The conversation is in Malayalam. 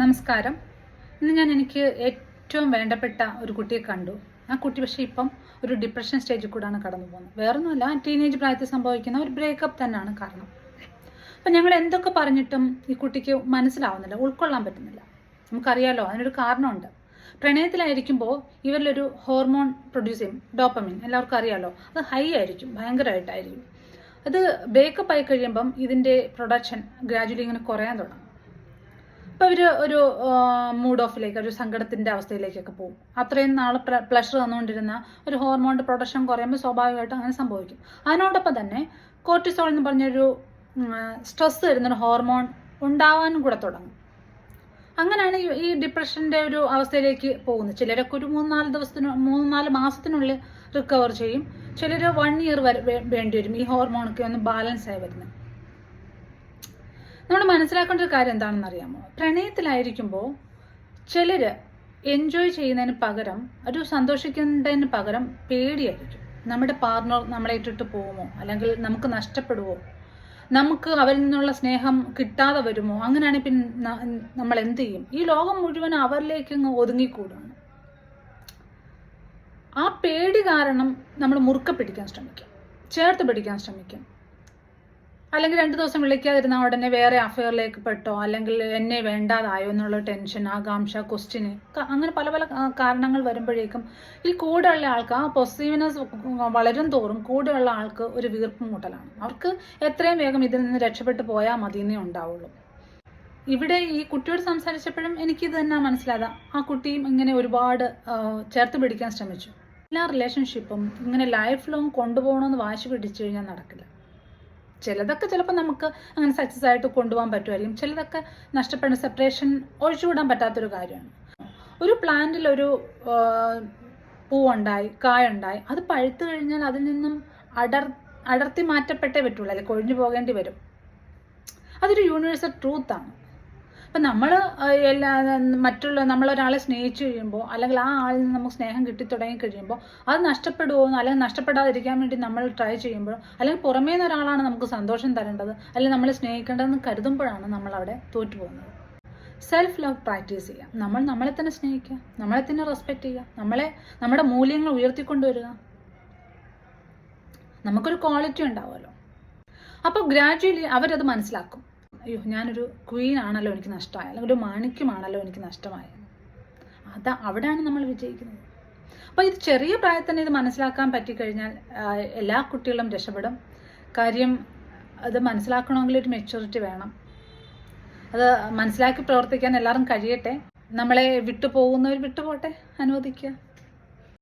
നമസ്കാരം. ഇന്ന് ഞാൻ എനിക്ക് ഏറ്റവും വേണ്ടപ്പെട്ട ഒരു കുട്ടിയെ കണ്ടു. ആ കുട്ടി പക്ഷേ ഇപ്പം ഒരു ഡിപ്രഷൻ സ്റ്റേജിൽ കൂടാണ് കടന്നു പോകുന്നത്. വേറൊന്നുമല്ല ടീനേജ് പ്രായത്തിൽ സംഭവിക്കുന്ന ഒരു ബ്രേക്കപ്പ് തന്നെയാണ് കാരണം. അപ്പം ഞങ്ങൾ എന്തൊക്കെ പറഞ്ഞിട്ടും ഈ കുട്ടിക്ക് മനസ്സിലാവുന്നില്ല ഉൾക്കൊള്ളാൻ പറ്റുന്നില്ല. നമുക്കറിയാലോ അതിനൊരു കാരണമുണ്ട്. പ്രണയത്തിലായിരിക്കുമ്പോൾ ഇവരിലൊരു ഹോർമോൺ പ്രൊഡ്യൂസ് ചെയ്യും ഡോപ്പമിൻ എല്ലാവർക്കും അറിയാലോ അത് ഹൈ ആയിരിക്കും ഭയങ്കരമായിട്ടായിരിക്കും. അത് ബ്രേക്കപ്പ് ആയി കഴിയുമ്പം ഇതിന്റെ പ്രൊഡക്ഷൻ ഗ്രാജുവലി ഇങ്ങനെ കുറയാൻ തുടങ്ങും. അപ്പോൾ അവർ ഒരു മൂഡ് ഓഫിലേക്ക് ഒരു സങ്കടത്തിന്റെ അവസ്ഥയിലേക്കൊക്കെ പോകും. അത്രയും നാൾ പ്ലഷർ തന്നുകൊണ്ടിരുന്ന ഒരു ഹോർമോണിന്റെ പ്രൊഡക്ഷൻ കുറയുമ്പോൾ സ്വാഭാവികമായിട്ടും അങ്ങനെ സംഭവിക്കും. അതിനോടൊപ്പം തന്നെ കോർട്ടിസോൾ എന്ന് പറഞ്ഞൊരു സ്ട്രെസ് തരുന്നൊരു ഹോർമോൺ ഉണ്ടാവാനും കൂടെ തുടങ്ങും. അങ്ങനെയാണ് ഈ- ഡിപ്രഷന്റെ ഒരു അവസ്ഥയിലേക്ക് പോകുന്നത്. ചിലരൊക്കെ ഒരു മൂന്ന് നാല് ദിവസത്തിന് മൂന്ന് നാല് മാസത്തിനുള്ളിൽ റിക്കവർ ചെയ്യും. ചിലർ വൺ ഇയർ വരെ വേണ്ടി വരും ഈ ഹോർമോണൊക്കെ ഒന്ന് ബാലൻസ് ആയി വരുന്നത്. നമ്മൾ മനസ്സിലാക്കേണ്ട ഒരു കാര്യം എന്താണെന്ന് അറിയാമോ? പ്രണയത്തിലായിരിക്കുമ്പോൾ ചിലർ എൻജോയ് ചെയ്യുന്നതിന് പകരം ഒരു സന്തോഷിക്കുന്നതിന് പകരം പേടിയായിരിക്കും. നമ്മുടെ പാർട്ണർ നമ്മളെ ഇട്ടിട്ട് പോകുമോ? അല്ലെങ്കിൽ നമുക്ക് നഷ്ടപ്പെടുമോ നമുക്ക് അവരിൽ നിന്നുള്ള സ്നേഹം കിട്ടാതെ വരുമോ? അങ്ങനെയാണെങ്കിൽ പിന്നെ നമ്മൾ എന്ത് ചെയ്യും? ഈ ലോകം മുഴുവൻ അവരിലേക്ക് ഒതുങ്ങിക്കൂടാണ്. ആ പേടി കാരണം നമ്മൾ മുറുക്ക പിടിക്കാൻ ശ്രമിക്കും. ചേർത്ത് പിടിക്കാൻ ശ്രമിക്കും. അല്ലെങ്കിൽ രണ്ട് ദിവസം വിളിക്കാതിരുന്ന ഉടനെ വേറെ അഫെയറിലേക്ക് പെട്ടോ? അല്ലെങ്കിൽ എന്നെ വേണ്ടാതായോ എന്നുള്ള ടെൻഷൻ ആകാംക്ഷ ക്വസ്റ്റ്യന് അങ്ങനെ പല പല കാരണങ്ങൾ വരുമ്പോഴേക്കും ഈ കൂടെയുള്ള ആൾക്ക് ആ പൊസീവ്നെസ് വളരും തോറും കൂടെയുള്ള ആൾക്ക് ഒരു വീർപ്പ് മുട്ടലാണ്. അവർക്ക് എത്രയും വേഗം ഇതിൽ നിന്ന് രക്ഷപ്പെട്ടു പോയാൽ മതിയെന്നേ ഉണ്ടാവുള്ളൂ. ഇവിടെ ഈ കുട്ടിയോട് സംസാരിച്ചപ്പോഴും എനിക്കിത് തന്നെ മനസ്സിലായത്. ആ കുട്ടിയും ഇങ്ങനെ ഒരുപാട് ചേർത്ത് പിടിക്കാൻ ശ്രമിച്ചു. എല്ലാ റിലേഷൻഷിപ്പും ഇങ്ങനെ ലൈഫ് ലോങ് കൊണ്ടുപോകണമെന്ന് വാശി പിടിച്ചു കഴിഞ്ഞാൽ നടക്കില്ല. ചിലതൊക്കെ ചിലപ്പോൾ നമുക്ക് അങ്ങനെ സക്സസ് ആയിട്ട് കൊണ്ടുപോകാൻ പറ്റുമായിരിക്കും. ചിലതൊക്കെ നഷ്ടപ്പെടുന്ന സെപ്പറേഷൻ ഒഴിച്ചുവിടാൻ പറ്റാത്തൊരു കാര്യമാണ്. ഒരു പ്ലാന്റിൽ ഒരു പൂവുണ്ടായി കായുണ്ടായി. അത് പഴുത്തു കഴിഞ്ഞാൽ അതിൽ നിന്നും അടർ അടർത്തി മാറ്റപ്പെട്ടേ പറ്റുള്ളൂ. അല്ലെങ്കിൽ കൊഴിഞ്ഞു പോകേണ്ടി വരും. അതൊരു യൂണിവേഴ്സൽ ട്രൂത്താണ് അപ്പം നമ്മൾ എല്ലാ മറ്റുള്ള നമ്മളൊരാളെ സ്നേഹിച്ചു കഴിയുമ്പോൾ അല്ലെങ്കിൽ ആ ആളിൽ നിന്ന് നമുക്ക് സ്നേഹം കിട്ടി തുടങ്ങി കഴിയുമ്പോൾ അത് നഷ്ടപ്പെടുമോ അല്ലെങ്കിൽ നഷ്ടപ്പെടാതിരിക്കാൻ വേണ്ടി നമ്മൾ ട്രൈ ചെയ്യുമ്പോൾ അല്ലെങ്കിൽ പുറമേ നിന്ന് ഒരാളാണ് നമുക്ക് സന്തോഷം തരേണ്ടത് അല്ലെങ്കിൽ നമ്മളെ സ്നേഹിക്കേണ്ടതെന്ന് കരുതുമ്പോഴാണ് നമ്മൾ അവിടെ തോറ്റു പോകുന്നത് സെൽഫ് ലവ് പ്രാക്ടീസ് ചെയ്യുക. നമ്മൾ നമ്മളെ തന്നെ സ്നേഹിക്കുക. നമ്മളെ തന്നെ റെസ്പെക്റ്റ് ചെയ്യുക. നമ്മളെ നമ്മുടെ മൂല്യങ്ങൾ ഉയർത്തിക്കൊണ്ടുവരിക. നമുക്കൊരു ക്വാളിറ്റി ഉണ്ടാവുമല്ലോ. അപ്പോൾ ഗ്രാജുവലി അവരത് മനസ്സിലാക്കും. അയ്യോ ഞാനൊരു ക്വീൻ ആണല്ലോ എനിക്ക് നഷ്ടമായ. അല്ലെങ്കിൽ ഒരു മാണിക്യമാണല്ലോ എനിക്ക് നഷ്ടമായത് അതാ അവിടെയാണ് നമ്മൾ വിജയിക്കുന്നത്. അപ്പോൾ ഇത് ചെറിയ പ്രായത്തിൽ തന്നെ ഇത് മനസ്സിലാക്കാൻ പറ്റിക്കഴിഞ്ഞാൽ എല്ലാ കുട്ടികളും രക്ഷപ്പെടും. കാര്യം അത് മനസ്സിലാക്കണമെങ്കിൽ ഒരു മെച്യൂരിറ്റി വേണം. അത് മനസ്സിലാക്കി പ്രവർത്തിക്കാൻ എല്ലാവരും കഴിയട്ടെ. നമ്മളെ വിട്ടുപോകുന്നവർ വിട്ടുപോട്ടെ അനുവദിക്കുക.